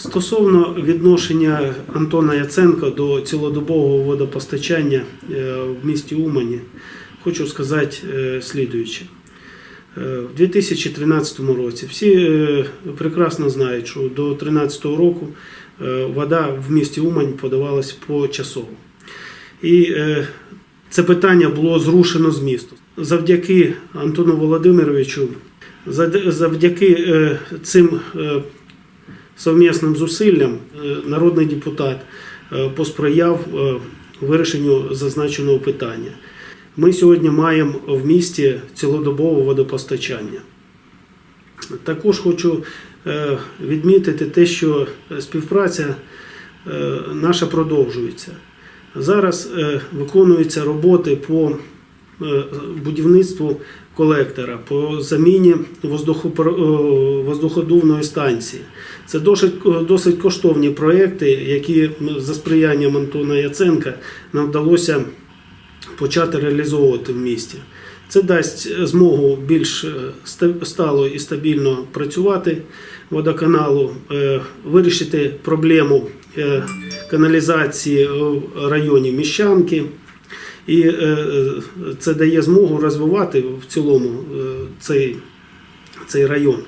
Стосовно відношення Антона Яценка до цілодобового водопостачання е, в місті Умані, хочу сказати е, слідуюче. Е, В 2013 році всі прекрасно знають, що до 2013 року вода в місті Умань подавалась почасово. І це питання було зрушено з місту. Завдяки Антону Володимировичу, завдяки цим совмісним зусиллям е, народний депутат е, посприяв е, вирішенню зазначеного питання. Ми сьогодні маємо в місті цілодобове водопостачання. Також хочу відмітити те, що співпраця наша продовжується. Зараз виконуються роботи по будівництву колектора, по заміні е, воздуходувної станції. Це досить, досить коштовні проекти, які за сприянням Антона Яценка нам вдалося почати реалізовувати в місті. Це дасть змогу більш е, стало і стабільно працювати водоканалу, е, вирішити проблему е, каналізації в районі Міщанки. І е, е, це дає змогу розвивати в цілому е, цей, цей район.